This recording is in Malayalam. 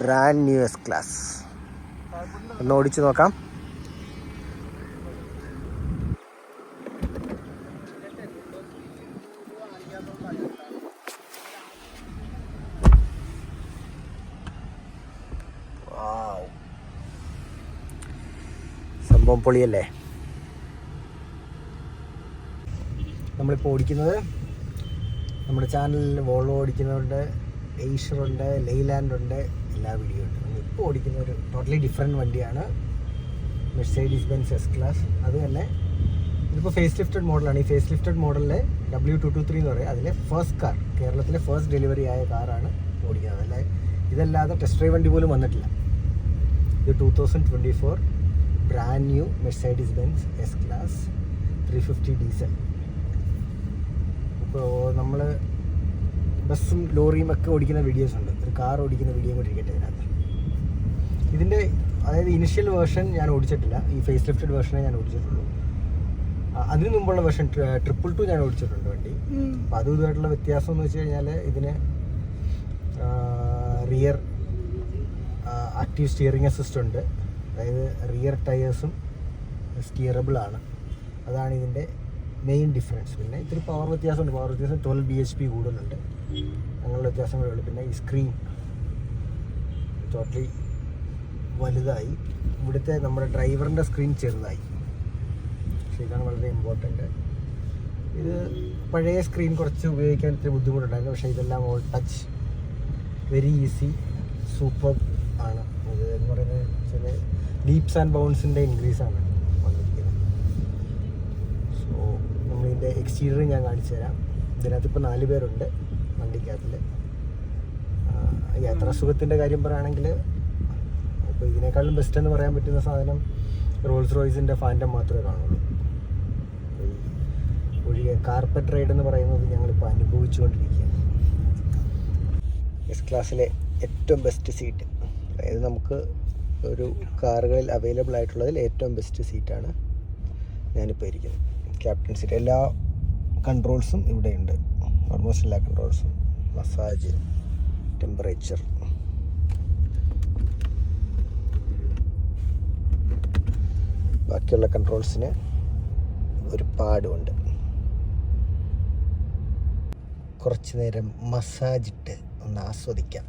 ബ്രാൻഡ് ന്യൂ എസ് ക്ലാസ് ഒന്ന് ഓടിച്ചു നോക്കാം. സംഭവം പൊളിയല്ലേ? നമ്മളിപ്പോൾ ഓടിക്കുന്നത് നമ്മുടെ ചാനലിൽ വോൾവോ ഓടിക്കുന്നുണ്ട് ഏഷ്യറുണ്ട് ലെയ്ലാൻഡ് ഉണ്ട് എല്ലാ വീഡിയോ ഉണ്ട് ഇപ്പോൾ ഓടിക്കുന്ന ഒരു ടോട്ടലി ഡിഫറെന്റ് വണ്ടിയാണ് മെർസൈഡീസ് ബെൻസ് എസ് ക്ലാസ് അത് തന്നെ ഇതിപ്പോൾ ഫേസ് ലിഫ്റ്റഡ് മോഡലാണ് ഈ ഫേസ് ലിഫ്റ്റഡ് മോഡലിലെ ഡബ്ല്യു ടു ടു ത്രീ എന്ന് പറയും. അതിലെ ഫസ്റ്റ് കാർ കേരളത്തിലെ ഫസ്റ്റ് ഡെലിവറി ആയ കാറാണ് ഓടിക്കുന്നത്. അല്ലെ? ഇതല്ലാതെ ടെസ്റ്റ് ഡ്രൈവ് വണ്ടി പോലും വന്നിട്ടില്ല. ഇത് two thousand twenty four brand new Mercedes Benz S class three fifty diesel ഇപ്പോൾ നമ്മൾ ബസ്സും ലോറിയും ഒക്കെ ഓടിക്കുന്ന വീഡിയോസ് ഉണ്ട്. ഒരു കാർ ഓടിക്കുന്ന വീഡിയോ കൂടി ഇരിക്കട്ടെ ഇതിനകത്ത്. ഇതിന്റെ അതായത് ഇനിഷ്യൽ വേർഷൻ ഞാൻ ഓടിച്ചിട്ടില്ല. ഈ ഫേസ് ലിഫ്റ്റഡ് വേർഷനെ ഞാൻ ഓടിച്ചിട്ടുള്ളൂ. അതിന് മുമ്പുള്ള വേർഷൻ ട്രിപ്പിൾ ടു ഞാൻ ഓടിച്ചിട്ടുണ്ട് വണ്ടി. അപ്പോൾ അതും ഇതുമായിട്ടുള്ള വ്യത്യാസം എന്ന് വെച്ച് കഴിഞ്ഞാൽ ഇതിന് റിയർ ആക്റ്റീവ് സ്റ്റിയറിംഗ് അസിസ്റ്റ് ഉണ്ട്. അതായത് റിയർ ടയേഴ്സും സ്റ്റിയറബിൾ ആണ്. അതാണ് ഇതിന്റെ മെയിൻ ഡിഫറൻസ് പിന്നെ ഇത്തിരി പവർ വ്യത്യാസമുണ്ട്. പവർ വ്യത്യാസം ട്വൽവ് ബി എച്ച് പി കൂടുതലുണ്ട് അങ്ങനെയുള്ള വ്യത്യാസങ്ങളുള്ളൂ പിന്നെ ഈ സ്ക്രീൻ ടോട്ടലി വലുതായി. ഇവിടുത്തെ നമ്മുടെ ഡ്രൈവറിന്റെ സ്ക്രീൻ ചെറുതായി. പക്ഷേ ഇതാണ് വളരെ ഇമ്പോർട്ടന്റ് ഇത് പഴയ സ്ക്രീൻ കുറച്ച് ഉപയോഗിക്കാൻ ഇത്തിരി ബുദ്ധിമുട്ടുണ്ടായിരുന്നു. പക്ഷേ ഇതെല്ലാം all touch very easy super ആണ്. ഇത് എന്ന് പറയുന്നത് ചില ലീപ്സ് ആൻഡ് ബൗൺസിന്റെ ഇൻക്രീസ് ആണ് വന്നിരിക്കുന്നത്. സോ നമ്മളിതിന്റെ എക്സ്റ്റീരിയർ ഞാൻ കാണിച്ചു തരാം ഇതിനകത്ത് ഇപ്പോൾ നാല് പേരുണ്ട്. വണ്ടിക്കകത്തിൽ യാത്രാസുഖത്തിന്റെ കാര്യം പറയുകയാണെങ്കിൽ ഇപ്പോൾ ഇതിനേക്കാളും ബെസ്റ്റ് എന്ന് പറയാൻ പറ്റുന്ന സാധനം റോൾസ് റോയ്സിന്റെ ഫാന്റം മാത്രമേ കാണുള്ളൂ. അപ്പോൾ ഒഴികെ കാർപ്പറ്റ് റൈഡ് എന്ന് പറയുന്നത് ഞങ്ങളിപ്പോൾ അനുഭവിച്ചുകൊണ്ടിരിക്കുകയാണ്. എസ് ക്ലാസ്സിലെ ഏറ്റവും ബെസ്റ്റ് സീറ്റ് അതായത് നമുക്ക് ഒരു കാറുകളിൽ അവൈലബിൾ ആയിട്ടുള്ളതിൽ ഏറ്റവും ബെസ്റ്റ് സീറ്റാണ് ഞാനിപ്പോൾ ഇരിക്കുന്നത്. ക്യാപ്റ്റൻ സീറ്റ് എല്ലാ കൺട്രോൾസും ഇവിടെയുണ്ട്. ഓൾമോസ്റ്റ് എല്ലാ കൺട്രോൾസും മസാജ് ടെമ്പറേച്ചർ ബാക്കിയുള്ള കൺട്രോൾസിന് ഒരു പാടുമുണ്ട് കുറച്ച് നേരം മസാജ് ഇട്ട് ഒന്ന് ആസ്വദിക്കാം.